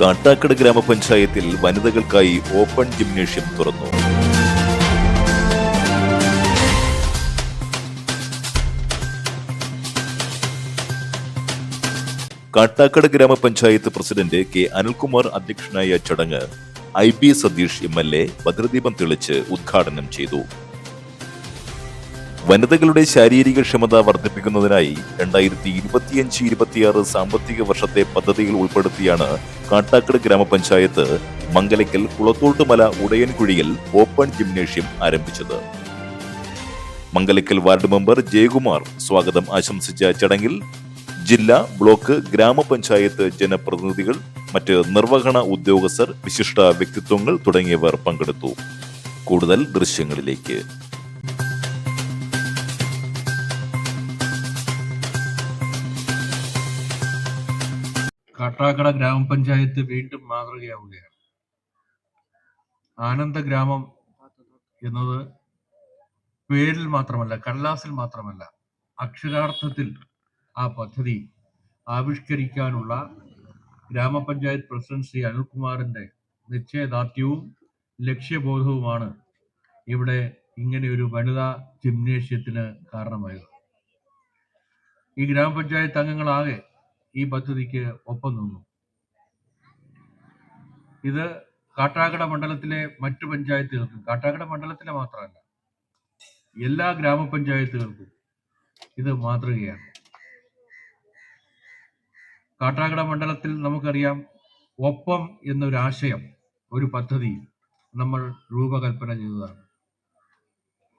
കാട്ടാക്കട് ഗ്രാമപഞ്ചായത്തിൽ വനിതകൾക്കായി open gymnasium തുറന്നു. കാട്ടാക്കട് ഗ്രാമപഞ്ചായത്ത് പ്രസിഡന്റ് കെ അനിൽകുമാർ അധ്യക്ഷനായ ചടങ്ങ് I B Satheesh M L A ഭദ്രദീപം തെളിച്ച് ഉദ്ഘാടനം ചെയ്തു. വനിതകളുടെ ശാരീരിക ക്ഷമത വർദ്ധിപ്പിക്കുന്നതിനായി രണ്ടായിരത്തി ഇരുപത്തിയഞ്ച് ഇരുപത്തിയാറ് സാമ്പത്തിക വർഷത്തെ പദ്ധതിയിൽ ഉൾപ്പെടുത്തിയാണ് കാട്ടാക്കട് ഗ്രാമപഞ്ചായത്ത് മംഗലയ്ക്കൽ കുളത്തോട്ടുമല ഉടയൻകുഴിയിൽ ഓപ്പൺ ജിംനേഷ്യം ആരംഭിച്ചത്. മംഗലയ്ക്കൽ വാർഡ് മെമ്പർ ജയകുമാർ സ്വാഗതം ആശംസിച്ച ചടങ്ങിൽ ജില്ലാ ബ്ലോക്ക് ഗ്രാമപഞ്ചായത്ത് ജനപ്രതിനിധികൾ മറ്റ് നിർവഹണ ഉദ്യോഗസ്ഥർ വിശിഷ്ട വ്യക്തിത്വങ്ങൾ തുടങ്ങിയവർ പങ്കെടുത്തു. കൂടുതൽ ദൃശ്യങ്ങളിലേക്ക്. കാട്ടാക്കട ഗ്രാമപഞ്ചായത്ത് വീണ്ടും മാതൃകയാവുകയാണ്. ആനന്ദ ഗ്രാമം എന്നത് പേരിൽ മാത്രമല്ല കടലാസിൽ മാത്രമല്ല അക്ഷരാർത്ഥത്തിൽ ആ പദ്ധതി ആവിഷ്കരിക്കാനുള്ള ഗ്രാമപഞ്ചായത്ത് പ്രസിഡന്റ് ശ്രീ അനിൽകുമാറിന്റെ നിശ്ചയദാർഢ്യവും ലക്ഷ്യബോധവുമാണ് ഇവിടെ ഇങ്ങനെ ഒരു വനിതാ ജിംനേഷ്യത്തിന് കാരണമായത്. ഈ ഗ്രാമപഞ്ചായത്ത് അംഗങ്ങളാകെ ഈ പദ്ധതിക്ക് ഒപ്പം നിന്നു. ഇത് കാട്ടാക്കട മണ്ഡലത്തിലെ മറ്റു പഞ്ചായത്തുകൾക്കും കാട്ടാക്കട മണ്ഡലത്തിലെ മാത്രമല്ല എല്ലാ ഗ്രാമപഞ്ചായത്തുകൾക്കും ഇത് മാതൃകയാണ്. കാട്ടാക്കട മണ്ഡലത്തിൽ നമുക്കറിയാം ഒപ്പം എന്നൊരാശയം ഒരു പദ്ധതി നമ്മൾ രൂപകൽപ്പന ചെയ്തതാണ്.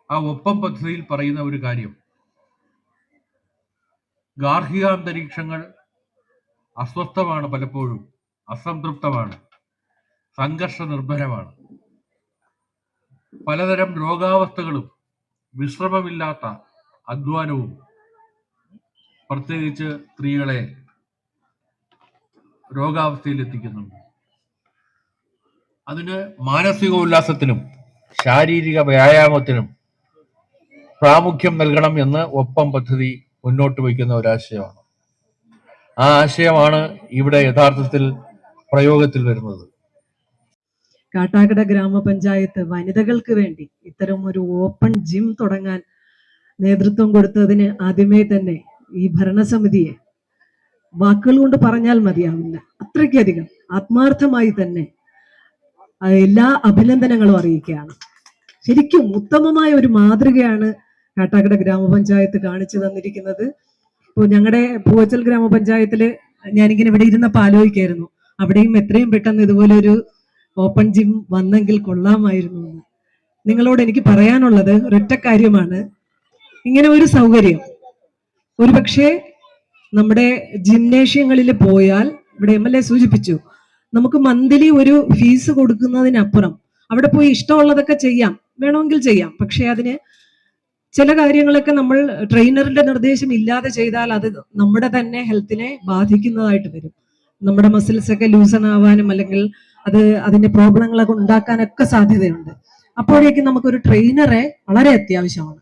ആ ഒപ്പം പദ്ധതിയിൽ പറയുന്ന ഒരു കാര്യം ഗാർഹികാന്തരീക്ഷങ്ങൾ അസ്വസ്ഥമാണ് പലപ്പോഴും അസംതൃപ്തമാണ് സംഘർഷ നിർഭരമാണ് പലതരം രോഗാവസ്ഥകളും വിശ്രമമില്ലാത്ത അധ്വാനവും പ്രത്യേകിച്ച് സ്ത്രീകളെ രോഗാവസ്ഥയിൽ എത്തിക്കുന്നുണ്ട് അതിന് മാനസിക ഉല്ലാസത്തിനും ശാരീരിക വ്യായാമത്തിനും പ്രാമുഖ്യം നൽകണം എന്ന് ഒപ്പം പദ്ധതി മുന്നോട്ട് വയ്ക്കുന്ന ഒരാശയമാണ്. ആ ആശയമാണ് ഇവിടെ യഥാർത്ഥത്തിൽ പ്രയോഗത്തിൽ വരുന്നത്. കാട്ടാക്കട ഗ്രാമപഞ്ചായത്ത് വനിതകൾക്ക് വേണ്ടി ഇത്തരം ഒരു ഓപ്പൺ ജിം തുടങ്ങാൻ നേതൃത്വം കൊടുത്തതിന് ആദ്യമേ തന്നെ ഈ ഭരണസമിതിയെ വാക്കുകൾ കൊണ്ട് പറഞ്ഞാൽ മതിയാവില്ല. അത്രയ്ക്കധികം ആത്മാർത്ഥമായി തന്നെ എല്ലാ അഭിനന്ദനങ്ങളും അറിയിക്കുകയാണ്. ശരിക്കും ഉത്തമമായ ഒരു മാതൃകയാണ് കാട്ടാക്കട ഗ്രാമപഞ്ചായത്ത് കാണിച്ചു തന്നിരിക്കുന്നത്. ഇപ്പോൾ ഞങ്ങളുടെ പൂവച്ചൽ ഗ്രാമപഞ്ചായത്തിൽ ഞാനിങ്ങനെ ഇവിടെ ഇരുന്നപ്പോൾ ആലോചിക്കായിരുന്നു. അവിടെയും എത്രയും പെട്ടെന്ന് ഇതുപോലെ ഒരു ഓപ്പൺ ജിം വന്നെങ്കിൽ കൊള്ളാമായിരുന്നു എന്ന്. നിങ്ങളോട് എനിക്ക് പറയാനുള്ളത് ഒരൊറ്റ കാര്യമാണ്. ഇങ്ങനെ ഒരു സൗകര്യം. ഒരു പക്ഷേ നമ്മുടെ ജിംനേഷ്യങ്ങളിൽ പോയാൽ ഇവിടെ എം എൽ എ സൂചിപ്പിച്ചു നമുക്ക് മന്ത്ലി ഒരു ഫീസ് കൊടുക്കുന്നതിനപ്പുറം അവിടെ പോയി ഇഷ്ടമുള്ളതൊക്കെ ചെയ്യാം വേണമെങ്കിൽ ചെയ്യാം. പക്ഷെ അതിന് ചില കാര്യങ്ങളൊക്കെ നമ്മൾ ട്രെയിനറിന്റെ നിർദ്ദേശം ഇല്ലാതെ ചെയ്താൽ അത് നമ്മുടെ തന്നെ ഹെൽത്തിനെ ബാധിക്കുന്നതായിട്ട് വരും. നമ്മുടെ മസിൽസ് ഒക്കെ ലൂസൺ ആവാനും അല്ലെങ്കിൽ അത് അതിന്റെ പ്രോബ്ലങ്ങളൊക്കെ ഉണ്ടാക്കാനൊക്കെ സാധ്യതയുണ്ട്. അപ്പോഴേക്കും നമുക്കൊരു ട്രെയിനറെ വളരെ അത്യാവശ്യമാണ്.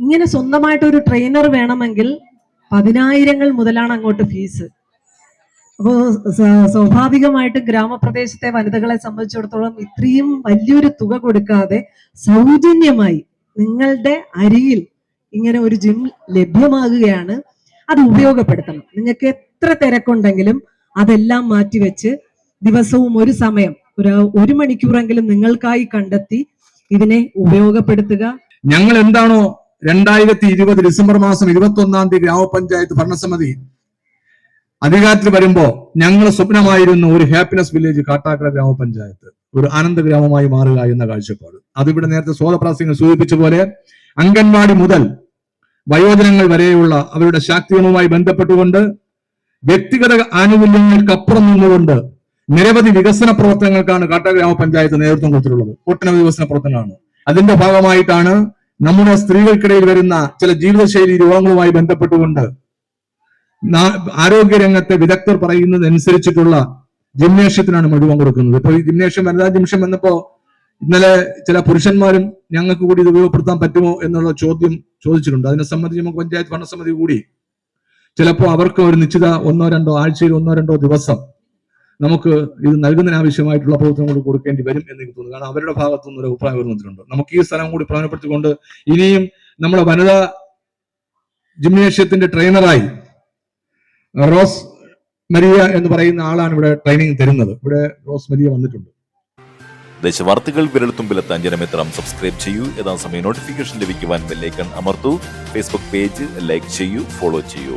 ഇങ്ങനെ സ്വന്തമായിട്ട് ഒരു ട്രെയിനർ വേണമെങ്കിൽ പതിനായിരങ്ങൾ മുതലാണ് അങ്ങോട്ട് ഫീസ്. അപ്പോൾ സ്വാഭാവികമായിട്ട് ഗ്രാമപ്രദേശത്തെ വനിതകളെ സംബന്ധിച്ചിടത്തോളം ഇത്രയും വലിയൊരു തുക കൊടുക്കാതെ സൗജന്യമായി നിങ്ങളുടെ അരിയിൽ ഇങ്ങനെ ഒരു ജിം ലഭ്യമാകുകയാണ് അത് ഉപയോഗപ്പെടുത്തണം. നിങ്ങൾക്ക് എത്ര തിരക്കുണ്ടെങ്കിലും അതെല്ലാം മാറ്റിവെച്ച് ദിവസവും ഒരു സമയം ഒരു ഒരു മണിക്കൂറെങ്കിലും നിങ്ങൾക്കായി കണ്ടെത്തി ഇതിനെ ഉപയോഗപ്പെടുത്തുക. ഞങ്ങൾ എന്താണോ രണ്ടായിരത്തി ഇരുപത് ഡിസംബർ മാസം ഇരുപത്തി ഒന്നാം തീയതി ഗ്രാമപഞ്ചായത്ത് ഭരണസമിതി അധികാരത്തിൽ വരുമ്പോ ഞങ്ങൾ സ്വപ്നമായിരുന്നു ഒരു ഹാപ്പിനെസ് വില്ലേജ് കാട്ടാക്കട ഗ്രാമപഞ്ചായത്ത് ഒരു ആനന്ദ ഗ്രാമമായി മാറുക എന്ന കാഴ്ചപ്പാട്. അതിവിടെ നേരത്തെ സ്വതപ്രാസ്യങ്ങൾ സൂചിപ്പിച്ച പോലെ അംഗൻവാടി മുതൽ വയോജനങ്ങൾ വരെയുള്ള അവരുടെ ശാക്തികളുമായി ബന്ധപ്പെട്ടുകൊണ്ട് വ്യക്തിഗത ആനുകൂല്യങ്ങൾക്കപ്പുറം നിന്നുകൊണ്ട് നിരവധി വികസന പ്രവർത്തനങ്ങൾക്കാണ് കാട്ട ഗ്രാമപഞ്ചായത്ത് നേതൃത്വം കൊടുത്തിട്ടുള്ളത്. ഒട്ടനവധി വികസന പ്രവർത്തനമാണ് അതിന്റെ ഭാഗമായിട്ടാണ് നമ്മുടെ സ്ത്രീകൾക്കിടയിൽ വരുന്ന ചില ജീവിതശൈലി രോഗങ്ങളുമായി ബന്ധപ്പെട്ടുകൊണ്ട് ആരോഗ്യരംഗത്തെ വിദഗ്ധർ പറയുന്നതനുസരിച്ചിട്ടുള്ള ജിംനേഷ്യത്തിനാണ് മുഴുവൻ കൊടുക്കുന്നത്. ഇപ്പൊ ഈ ജിംനേഷ്യം വനിതാ ജിംഷം വന്നപ്പോ ഇന്നലെ ചില പുരുഷന്മാരും ഞങ്ങൾക്ക് കൂടി ഇത് ഉപയോഗപ്പെടുത്താൻ പറ്റുമോ എന്നുള്ള ചോദ്യം ചോദിച്ചിട്ടുണ്ട്. അതിനെ സംബന്ധിച്ച് നമുക്ക് പഞ്ചായത്ത് ഭരണസമിതി കൂടി ചിലപ്പോൾ അവർക്ക് ഒരു നിശ്ചിത ഒന്നോ രണ്ടോ ആഴ്ചയിൽ ഒന്നോ രണ്ടോ ദിവസം നമുക്ക് ഇത് നൽകുന്നതിന് ആവശ്യമായിട്ടുള്ള കൂടി കൊടുക്കേണ്ടി വരും എന്ന് എനിക്ക് തോന്നുന്നു. കാരണം അവരുടെ ഭാഗത്തു നിന്ന് ഒരു അഭിപ്രായം വരുന്നിട്ടുണ്ട് നമുക്ക് ഈ സ്ഥലം കൂടി പ്രധാനപ്പെടുത്തിക്കൊണ്ട് ഇനിയും നമ്മുടെ വനിതാ ജിംനേഷ്യത്തിന്റെ ട്രെയിനറായി റോസ് മരിയ എന്ന് പറയുന്ന ആളാണ് ഇവിടെ ട്രെയിനിങ് തരുന്നത്. ഇവിടെ റോസ് മരിയ വന്നിട്ടുണ്ട്. ദേശവാർത്തകൾ വിരൽത്തുമ്പിലെത്താൻ ജനമിത്രം സബ്സ്ക്രൈബ് ചെയ്യൂ. യഥാസമയം നോട്ടിഫിക്കേഷൻ ലഭിക്കുവാൻ ബെല്ലൈക്കൺ അമർത്തു. ഫേസ്ബുക്ക് പേജ് ലൈക്ക് ചെയ്യൂ ഫോളോ ചെയ്യൂ.